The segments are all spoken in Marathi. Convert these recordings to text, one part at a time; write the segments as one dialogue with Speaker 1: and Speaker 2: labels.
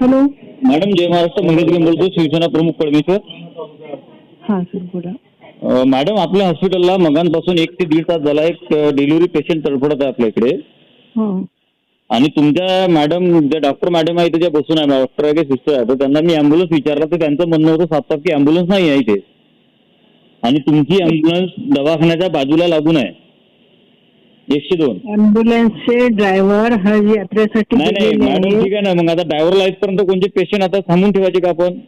Speaker 1: हॅलो.
Speaker 2: मॅडम जय महाराष्ट्र. मंगेश गेम बोलतो शिवसेना प्रमुख परमेश्वर
Speaker 1: हां सर बोला.
Speaker 2: अं, मॅडम आपल्या हॉस्पिटलला मगांपासून एक ते दीड तास झाला एक डिलिव्हरी पेशंट तडफडत आहे आपल्या इकडे.
Speaker 1: हां.
Speaker 2: आणि तुमच्या मॅडम ज्या डॉक्टर मॅडम आहे ज्या बसून आहे डॉक्टर आहे सिस्टर आहे तर त्यांना मी अँब्युलन्स विचारला तर त्यांचं म्हणणं होतं सात तास की अँब्युलन्स नाही आहे इथे. आणि तुमची अँब्युलन्स दवाखान्याच्या बाजूला लागून आहे. एकशे दोन
Speaker 1: ॲम्ब्युलन्सचे ड्रायव्हर यात्रेसाठी
Speaker 2: नाही नाही
Speaker 1: गेलेले
Speaker 2: मॅडम. ठीक आहे ना मग आता ड्रायव्हरला इथपर्यंत कोणते पेशंट आता थांबून ठेवायचे का आपण?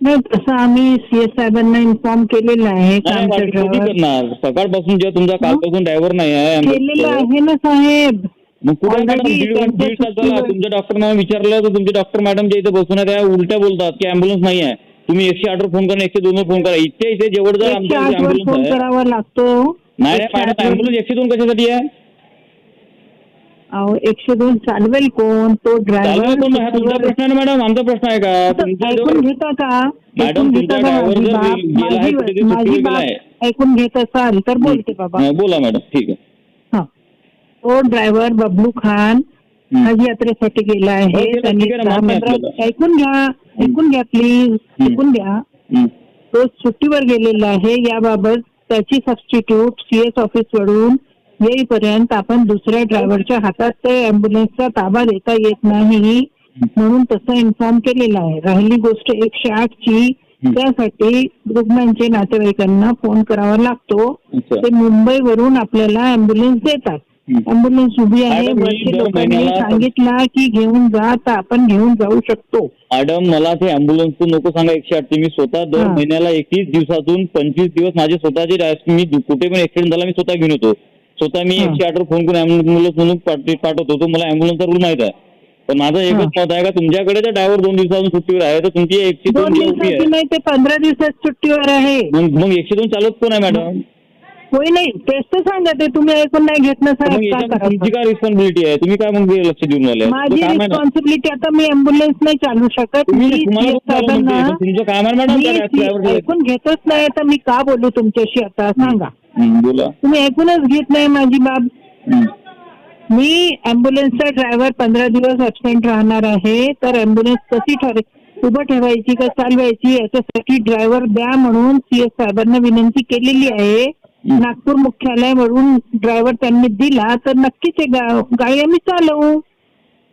Speaker 1: नाही तसं आम्ही सी एस साहेबांना इन्फॉर्म केलेलं आहे
Speaker 2: नाही
Speaker 1: आमचा
Speaker 2: मॅडम, कधी
Speaker 1: ड्रायव्हर
Speaker 2: करणार? सकाळपासून जेव्हा तुमचा कालपासून ड्रायव्हर नाही आहे
Speaker 1: केलेलं आहे ना साहेब.
Speaker 2: मग कुठे
Speaker 1: Already
Speaker 2: मॅडम दीड
Speaker 1: त्यांच्या
Speaker 2: दीड तास झाला.
Speaker 1: सुट्टीवर-
Speaker 2: तुमच्या डॉक्टरना विचारलं तर तुमचे डॉक्टर मॅडम जे इथे बसून आहेत त्या उलट्या बोलतात की अँब्युलन्स नाही आहे. तुम्ही एकशे आठवर फोन करा एकशे दोनवर फोन करा. इथे इथे जवळ जर
Speaker 1: एकशे
Speaker 2: आमच्या
Speaker 1: फोन
Speaker 2: अँब्युलन्स आहे
Speaker 1: करावा लागतो.
Speaker 2: नाही
Speaker 1: एकशे
Speaker 2: दोन कशासाठी आहे?
Speaker 1: अहो, एकशे दोन चालवेल कोण? तो ड्रायव्हर
Speaker 2: हा तुमचा प्रश्न आहे ना मॅडम आमचा प्रश्न आहे का?
Speaker 1: ऐकून घेता का?
Speaker 2: मॅडम,
Speaker 1: ऐकून
Speaker 2: तुमचा
Speaker 1: घेता का?
Speaker 2: driver
Speaker 1: माझी
Speaker 2: जर
Speaker 1: बाब?
Speaker 2: गेला आहे,
Speaker 1: माझी
Speaker 2: कुठे तरी
Speaker 1: माझी
Speaker 2: सुट्टीवर
Speaker 1: बाब
Speaker 2: गेलाय.
Speaker 1: ऐकून घेत असाल तर बोलते बाबा.
Speaker 2: हा, बोला मॅडम ठीक आहे.
Speaker 1: हा. तो ड्रायव्हर बबलू खान
Speaker 2: हं.
Speaker 1: हज यात्रेसाठी गेला
Speaker 2: हो,
Speaker 1: आहे
Speaker 2: गेला,
Speaker 1: त्यांनी
Speaker 2: ठीक आहे ना,
Speaker 1: दहा
Speaker 2: मान्य आहे
Speaker 1: पंधरा
Speaker 2: आपल्याला.
Speaker 1: ऐकून घ्या ऐकून घ्या प्लीज
Speaker 2: हं.
Speaker 1: ऐकून घ्या.
Speaker 2: हं.
Speaker 1: तो सुट्टीवर गेलेला आहे. याबाबत त्याची सबस्टिट्यूट सीएस ऑफिस वरून येईपर्यंत आपण दुसऱ्या ड्रायव्हरच्या हातात ते अँब्युलन्सचा ताबा देता येत नाही. म्हणून तसं इन्फॉर्म केलेलं आहे. राहिली गोष्ट एकशे आठ ची. त्यासाठी रुग्णांचे नातेवाईकांना फोन करावा लागतो. ते मुंबईवरून आपल्याला अँब्युलन्स देतात. अँब्युलन्स उभी आहे.
Speaker 2: मॅडम, मी
Speaker 1: वरती
Speaker 2: दर
Speaker 1: लोकांनी
Speaker 2: महिन्याला-
Speaker 1: सांगितलं की घेऊन जा तर आपण घेऊन जाऊ शकतो.
Speaker 2: मॅडम मला ते अँब्युलन्सचं नको सांगा एकशे आठ मी स्वतः दर
Speaker 1: हा.
Speaker 2: महिन्याला एकवीस दिवसातून पंचवीस दिवस माझे स्वतःचे डायस- मी दु- कुठे पण ऍक्सिडेंट झाला मी स्वतः घेऊन येतो. स्वतः मी
Speaker 1: हा.
Speaker 2: एकशे आठवर फोन करून अँब्युलन्स म्हणून पाठ- पाठवतो. तो मला अँब्युलन्सचा रूल माहीत आहे. पण माझं एकच. मत आहे का तुमच्याकडे जर ड्रायव्हर दोन दिवसापासून सुट्टीवर आहे. तर तुमची एकशे
Speaker 1: दोन
Speaker 2: दोन जी उभी
Speaker 1: दिवसाची
Speaker 2: आहे.
Speaker 1: नाही ते पंधरा दिवसात सुट्टीवर आहे.
Speaker 2: मग मग एकशे दोन चालत कोण आहे मॅडम.
Speaker 1: होय नाही तेच तर सांगा ते तुम्ही ऐकून नाही घेत ना
Speaker 2: तर मग
Speaker 1: साहेब काय
Speaker 2: याच्यात तुमची
Speaker 1: करायचं
Speaker 2: काय रिस्पॉन्सिबिलिटी आहे? तुम्ही काय मग लक्ष देऊन राहिले?
Speaker 1: माझी
Speaker 2: तुमचं काम आहे ना?
Speaker 1: रिस्पॉन्सिबिलिटी आता मी अँब्युलन्स नाही चालू शकत
Speaker 2: तुम्ही
Speaker 1: मी
Speaker 2: तुम्हाला खूप तुमचं काम आहे मॅडम
Speaker 1: मी
Speaker 2: त्या
Speaker 1: ती-. ऐकून घेतच नाही तर मी का बोलू तुमच्याशी आता? सांगा.
Speaker 2: हं, बोला.
Speaker 1: तुम्ही ऐकूनच घेत नाही माझी बाब.
Speaker 2: हं.
Speaker 1: मी अँब्युलन्सचा ड्रायव्हर पंधरा दिवस ऍबसेंट राहणार आहे तर अँब्युलन्स कशी ठरे उभं ठेवायची का चालवायची याच्यासाठी ड्रायव्हर द्या म्हणून सीएस साहेबांना विनंती केलेली आहे.
Speaker 2: हं.
Speaker 1: नागपूर मुख्यालयावरून ड्रायव्हर त्यांनी दिला तर नक्कीच हे गा- गाडी आम्ही चालवू.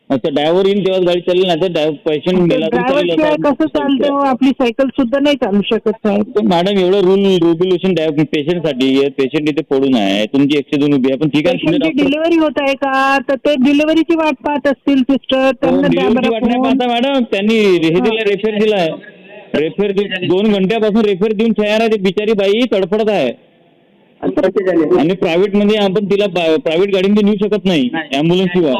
Speaker 2: अच्छा ड्रायव्हर येईन तेव्हाच गाडी चालेल नाही तर पेशंट मेला तर
Speaker 1: ड्रायव्हर
Speaker 2: चालेल
Speaker 1: शिवाय
Speaker 2: आता.
Speaker 1: कसं चालतं? हो? आपली सायकल सुद्धा नाही चालू शकत साहेब.
Speaker 2: मॅडम एवढं रूल रेग्युलेशन पेशंटसाठी पेशंट इथे पडून आहे. तुमची एकशे दोन उभी आहे. पण ठीक आहे तुम्ही
Speaker 1: पेशंटची
Speaker 2: डॉक्टर
Speaker 1: डिलिव्हरी होत आहे का? तर ते डिलिव्हरीची वाट पाहत असतील सिस्टर त्यांना द्या
Speaker 2: डिलिव्हरीची
Speaker 1: बरं
Speaker 2: वाट नाही
Speaker 1: फोन.
Speaker 2: पाहता मॅडम त्यांनी हे दिलं रेफर दिलाय रेफर दोन घंट्यापासून रेफर देऊन तयार आहे. ती बिचारी बाई तडफडत आहे. आणि प्रायव्हेटमध्ये आपण तिला प्रायव्हेट गाडीमध्ये नेऊ शकत नाही. अँब्युलन्स शिवाय.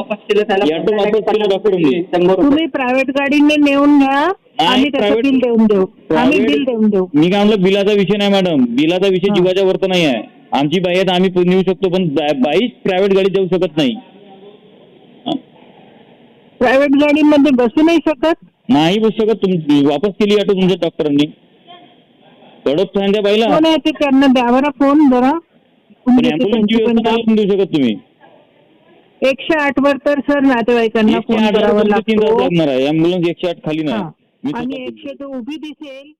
Speaker 1: तुम्ही प्रायव्हेट गाडीने नेऊन घ्या. आम्ही बिल देऊन देऊ. आम्ही
Speaker 2: private-
Speaker 1: बिल देऊन देऊ.
Speaker 2: मी काय म्हणलं बिलाचा विषय नाही मॅडम बिलाचा विषय
Speaker 1: हा.
Speaker 2: जीवाच्या वरत नाही आहे. आमची बाई आहे तर आम्ही नेऊ शकतो पण बाईच प्रायव्हेट गाडीत जाऊ शकत नाही.
Speaker 1: प्रायव्हेट गाडीमध्ये बसू नाही शकत?
Speaker 2: नाही बसू शकत. वापस केली ऑटो तुमच्या डॉक्टरांनी तडप सांगा बाईला.
Speaker 1: कोण आहे ते त्यांना द्या बरं फोन जरा?
Speaker 2: पण व्यवस्था नाही देऊ शकत तुम्ही.
Speaker 1: एकशे आठ वर तर सर नातेवाईकांना
Speaker 2: एकशे
Speaker 1: फोन
Speaker 2: आठ
Speaker 1: करावा लागतो.
Speaker 2: लागणार आहे. एकशे आठ खाली
Speaker 1: हा.
Speaker 2: नाही मी
Speaker 1: आणि
Speaker 2: स्वतः
Speaker 1: एकशे तो उभी दिसेल